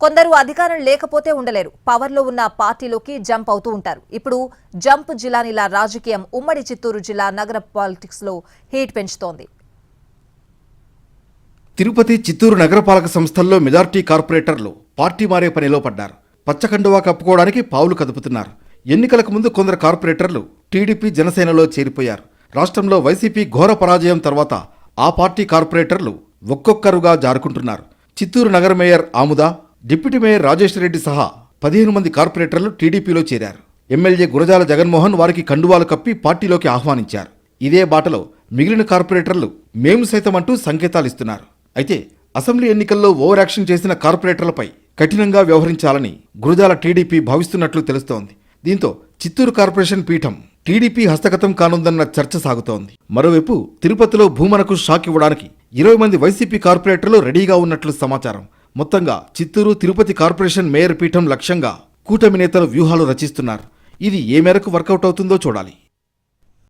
కొందరు అధికారం లేకపోతే ఉండలేరు. పవర్లో ఉన్న పార్టీలోకి జంప్ అవుతూ ఉంటారు. ఇప్పుడు జంప్ జిల్లానిలా రాజకీయం ఉమ్మడి చిత్తూరు జిల్లా నగర పాలిటిక్స్లో హీట్ పెంచుతోంది. తిరుపతి చిత్తూరు నగరపాలక సంస్థల్లో మెజార్టీ కార్పొరేటర్లు పార్టీ మారే పనిలో పడ్డారు. పచ్చకండువా కప్పుకోవడానికి పావులు కదుపుతున్నారు. ఎన్నికలకు ముందు కొందరు కార్పొరేటర్లు టీడీపీ జనసేనలో చేరిపోయారు. రాష్ట్రంలో వైసీపీ ఘోర పరాజయం తర్వాత ఆ పార్టీ కార్పొరేటర్లు ఒక్కొక్కరుగా జారుకుంటున్నారు. చిత్తూరు నగర mayor Amuda deputy mayor Rajesh Reddy సహా పదిహేను మంది కార్పొరేటర్లు టీడీపీలో చేరారు. ఎమ్మెల్యే గురజాల జగన్మోహన్ వారికి కండువాలు కప్పి పార్టీలోకి ఆహ్వానించారు. ఇదే బాటలో మిగిలిన కార్పొరేటర్లు మేము సైతం అంటూ సంకేతాలిస్తున్నారు. అయితే అసెంబ్లీ ఎన్నికల్లో ఓవర్ యాక్షన్ చేసిన కార్పొరేటర్లపై కఠినంగా వ్యవహరించాలని గురజాల టీడీపీ భావిస్తున్నట్లు తెలుస్తోంది. దీంతో చిత్తూరు కార్పొరేషన్ పీఠం టీడీపీ హస్తగతం కానుందన్న చర్చ సాగుతోంది. మరోవైపు తిరుపతిలో భూమనకు షాక్ ఇవ్వడానికి ఇరవై మంది వైసీపీ కార్పొరేటర్లు రెడీగా ఉన్నట్లు సమాచారం. మొత్తంగా చిత్తూరు తిరుపతి కార్పొరేషన్ మేయర్ పీఠం లక్ష్యంగా కూటమి నేతలు వ్యూహాలు రచిస్తున్నారు. ఇది ఏ మేరకు వర్కౌట్ అవుతుందో చూడాలి.